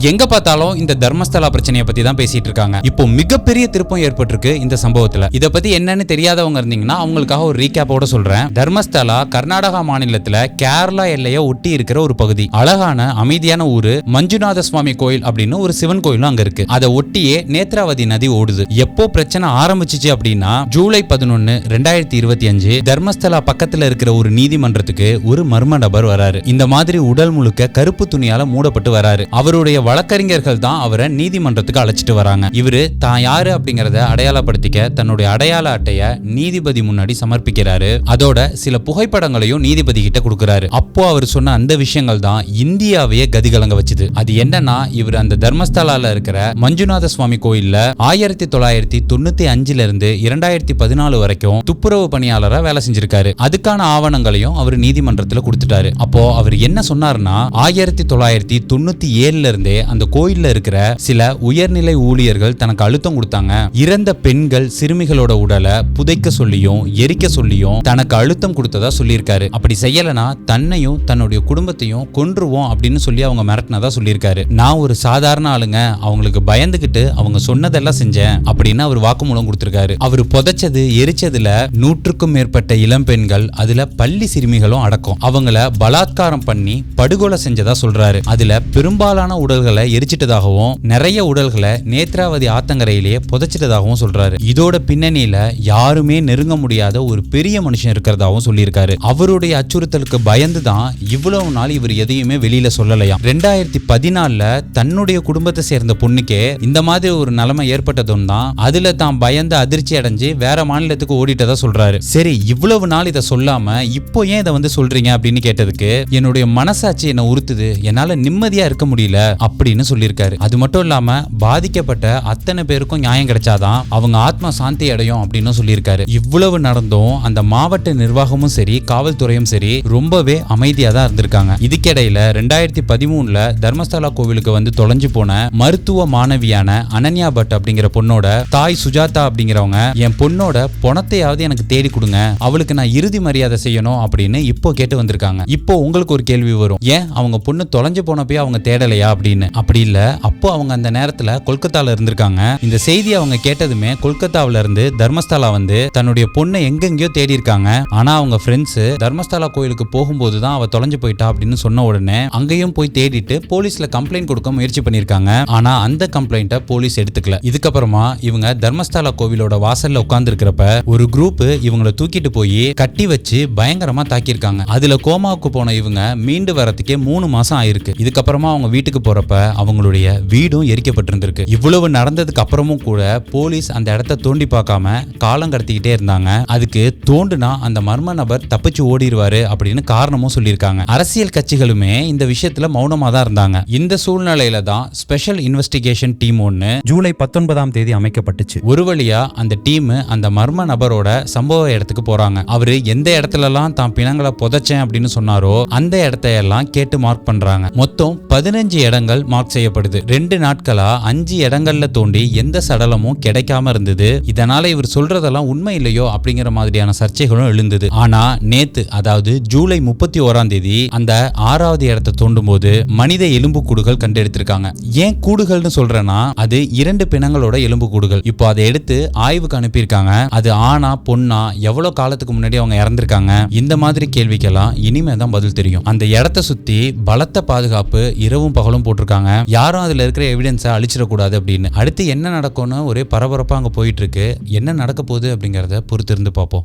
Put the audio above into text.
எங்க பார்த்தாலும் இந்த தர்மஸ்தலா பிரச்சனையை பத்தி தான் பேசிட்டு இருக்காங்க. இப்போ மிகப்பெரிய திருப்பம் ஏற்பட்டிருக்கு இந்த சம்பவத்துல. இத பத்தி என்னன்னு தெரியாதவங்க இருந்தீங்கன்னா அவங்களுக்காக ஒரு ரீகேப்போட சொல்றேன். தர்மஸ்தலா கர்நாடகா மாநிலத்துல கேரளா எல்லையை ஒட்டி இருக்கிற ஒரு பகுதி. அழகான அமைதியான ஊரு மஞ்சுநாத சுவாமி கோயில் அப்படின்னு ஒரு சிவன் கோயிலும் அங்க இருக்கு. அதை ஒட்டியே நேத்ராவதி நதி ஓடுது. எப்போ பிரச்சனை ஆரம்பிச்சிச்சு அப்படின்னா ஜூலை பதினொன்னு ரெண்டாயிரத்தி இருபத்தி அஞ்சு தர்மஸ்தலா பக்கத்துல இருக்கிற ஒரு நீதிமன்றத்துக்கு ஒரு மர்ம நபர் வராரு. இந்த மாதிரி உடல் முழுக்க கருப்பு துணியால மூடப்பட்டு வராரு. அவருடைய வழக்கறிஞர்கள் தான் அவரை நீதிமன்றத்துக்கு அழைச்சிட்டு வராங்க. இவரு தான் யாரு அப்படிங்கறத அடையாளப்படுத்திக்க தன்னுடைய அடையாள அட்டைய நீதிபதி முன்னாடி சமர்ப்பிக்கிறாரு. அதோட சில புகைப்படங்களையும் நீதிபதி கிட்ட கொடுக்கிறாரு. அப்போ அவர் சொன்ன அந்த விஷயங்கள் தான் இந்தியாவையே கதிகலங்க வச்சுது. அது என்னன்னா இவர் அந்த தர்மஸ்தலால இருக்கிற மஞ்சுநாத சுவாமி கோயில்ல ஆயிரத்தி தொள்ளாயிரத்தி தொண்ணூத்தி அஞ்சுல இருந்து இரண்டாயிரத்தி பதினாலு வரைக்கும் துப்புரவு பணியாளரா வேலை செஞ்சிருக்காரு. அதுக்கான ஆவணங்களையும் அவர் நீதிமன்றத்துல கொடுத்துட்டாரு. அப்போ அவர் என்ன சொன்னாருன்னா ஆயிரத்தி தொள்ளாயிரத்தி தொண்ணூத்தி ஏழுல இருந்தே அந்த கோயில்ல இருக்கிற சில உயர்நிலை ஊழியர்கள் தனக்கு அழுத்தம் கொடுத்தாங்க. இறந்த பெண்கள் சிறுமிகளோட உடலை புதைக்க சொல்லியும் எரிக்க சொல்லியும் தனக்கு அழுத்தம் கொடுத்ததா சொல்லியிருக்காரு. அப்படி செய்யலனா தன்னையும் தன்னுடைய குடும்பத்தையும் கொன்றுவோம் அப்படின்னு சொல்லி அவங்க மிரட்டினதா சொல்லியிருக்காரு. நான் ஒரு சாதாரண ஆளுங்க அவங்களுக்கு பயந்துகிட்டு அவங்க சொன்னதெல்லாம் செஞ்சேன் அப்படின்னு அவர் வாக்குமூலம் கொடுத்திருக்காரு. அவர் புதைச்சது எரிச்சதுல நூற்றுக்கும் மேற்பட்ட இளம் பெண்கள் அதுல பள்ளி சிறுமிகளும் அடக்கம். அவங்கள பலாத்காரம் பண்ணி படுகொலை செஞ்சதா சொல்றாரு. அதுல பெரும்பாலான உடல்கள் எரிச்சிட்டதாகவும் நிறைய உடல்களை நேத்ராவதி ஆத்தங்கரையிலேயே புதைச்சிட்டதாகவும் சொல்றாரு. இதோட பின்னணியில யாருமே நெருங்க முடியாத ஒரு பெரிய மனுஷன் இருக்கிறதாவும் சொல்லியிருக்காரு. அவருடைய அச்சுறுத்தலுக்கு பயந்து தான் இவ்வளவு நாள் இவர் எதையுமே வெளியில சொல்லலையாம் ரெண்டாயிரத்தி பதினாலுல தன்னுடைய குடும்பத்தை சேர்ந்த பொண்ணுக்கே இந்த மாதிரி ஒரு நிலைமை ஏற்பட்டதும் தான் அதுல தான் பயந்து அதிர்ச்சி அடைஞ்சு வேற மாநிலத்துக்கு ஓடிட்டதா சொல்றாரு. சரி இவ்வளவு நாள் இதை சொல்லாம இப்போ ஏன் இதை வந்து சொல்றீங்க அப்படின்னு கேட்டதுக்கு என்னுடைய மனசாட்சி என்ன உறுத்துது. என்னால நிம்மதியா இருக்க முடியல. அப்படின்னு சொல்லியிருக்காரு. அது மட்டும் இல்லாம பாதிக்கப்பட்ட அத்தனை பேருக்கும் நியாயம் கிடைச்சாதான் அவங்க ஆத்மா சாந்தி அடையும் அப்படின்னு சொல்லியிருக்காரு. இவ்வளவு நடந்தும் அந்த மாவட்ட நிர்வாகமும் சரி காவல்துறையும் சரி ரொம்பவே அமைதியா தான் இருந்திருக்காங்க. இதுக்கிடையில ரெண்டாயிரத்தி பதிமூணுல தர்மஸ்தலா கோவிலுக்கு வந்து தொலைஞ்சு போன மருத்துவ மாணவியான அனன்யா பட் அப்படிங்கிற பொண்ணோட தாய் சுஜாதா அப்படிங்கிறவங்க என் பொண்ணோட பணத்தையாவது எனக்கு தேடி கொடுங்க. அவளுக்கு நான் இறுதி மரியாதை செய்யணும் அப்படின்னு இப்போ கேட்டு வந்திருக்காங்க. இப்போ உங்களுக்கு ஒரு கேள்வி வரும். ஏன் அவங்க பொண்ணு தொலைஞ்சு போனப்பயே அவங்க தேடலையா? அப்படின்னு. அப்படி இல்லை. அப்போ அவங்க அந்த நேரத்தில் கொல்கத்தாவில் இருந்திருக்காங்க. இந்த செய்தி அவங்க கேட்டதுமே கொல்கத்தாவில இருந்து தர்மஸ்தலா வந்து தன்னுடைய பொண்ணை எங்கெங்கயோ தேடி இருக்காங்க. ஆனா அவங்க ஃப்ரெண்ட்ஸ் தர்மஸ்தலா கோயிலுக்கு போகும்போது தான் அவ தொலைஞ்சு போயிட்டா அப்படின்னு சொன்ன உடனே அங்கேயும் போய் தேடிட்டு போலீஸ்ல கம்ப்ளைண்ட் கொடுக்க முயற்சி பண்ணிருக்காங்க ஆனா அந்த கம்ப்ளைண்ட்டை போலீஸ் எடுத்துக்கல. இதுக்கப்புறமா இவங்க தர்மஸ்தலா கோவிலோட வாசல்ல உட்கார்ந்து இருக்கிறப்ப ஒரு குரூப் இவங்களை தூக்கிட்டு போய் கட்டி வச்சு பயங்கரமா தாக்கியிருக்காங்க. அதுல கோமாவுக்கு போன இவங்க மீண்டு வரதுக்கே மூணு மாசம் ஆயிருக்கு. இதுக்கப்புறமா அவங்க வீட்டுக்கு போறப்ப அவங்களுடைய வீடும் எரிக்கப்பட்டிருந்திருக்கு. இவ்வளவு நடந்ததுக்கு அப்புறமும் கூட போலீஸ் அந்த இடத்த தோண்டி பார்க்காம காலம் கடத்திக்கிட்டே இருந்தாங்க. அதுக்கு தோண்டுனா அந்த மர்ம நபர் தப்பிச்சு ஓடிடுவாரு அப்படின்னு காரணமும் சொல்லியிருக்காங்க. அரசியல் கட்சிகளுமே இந்த விஷயத்துல மௌனமா தான் இருந்தாங்க. இந்த சூழ்நிலையில தான் ஸ்பெஷல் இன்வெஸ்டிகேஷன் டீம் ஒன்னு ஜூலை பத்தொன்பதாம் தேதி அமைக்கப்பட்டுச்சு. ஒரு வழியா அந்த டீம் அந்த மர்ம நபரோட சம்பவ இடத்துக்கு போறாங்க. அவரு எந்த இடத்துலலாம் தான் பிணங்களை புதைச்சேன் அப்படின்னு சொன்னாரோ அந்த இடத்தையெல்லாம் கேட்டு மார்க் பண்றாங்க. மொத்தம் பதினஞ்சு இடங்கள் மார்க் செய்யப்படுது. ரெண்டு நாட்களா அஞ்சு இடங்கள்ல தோண்டி எந்த சடலமும் கிடைக்காம இருந்தது. இதனால இவர் சொல்றதெல்லாம் உண்மை இல்லையோ அப்படிங்கிற மாதிரியான சர்ச்சைகளும் எழுந்தது. ஆனா நேத்து அதாவது ஜூலை முப்பத்தி ஓராம் தேதி அந்த ஆறாவது இடத்தை தோண்டும் போது மனித எலும்பு கூடுகள் கண்டெடுத்திருக்காங்க. ஏன் கூடுகள்னு சொல்றேன்னா அது இரண்டு பிணங்களோட எலும்பு கூடுகள். இப்போ அதை எடுத்து ஆய்வுக்கு அனுப்பியிருக்காங்க. அது ஆனா பொண்ணா எவ்வளவு காலத்துக்கு முன்னாடி அவங்க இறந்திருக்காங்க? இந்த மாதிரி கேள்விக்கெல்லாம் இனிமே தான் பதில் தெரியும். அந்த இடத்த சுத்தி பலத்த பாதுகாப்பு இரவும் பகலும் போட்டிருக்காங்க. யாரும் அதில் இருக்கிற எவிடன்ஸை அழிச்சிடக்கூடாது அப்படின்னு. அடுத்து என்ன நடக்கும்னு ஒரே பரபரப்பாக அங்கே போயிட்டு இருக்கு. என்ன நடக்க போகுது அப்படிங்கிறத பொறுத்திருந்து பார்ப்போம்.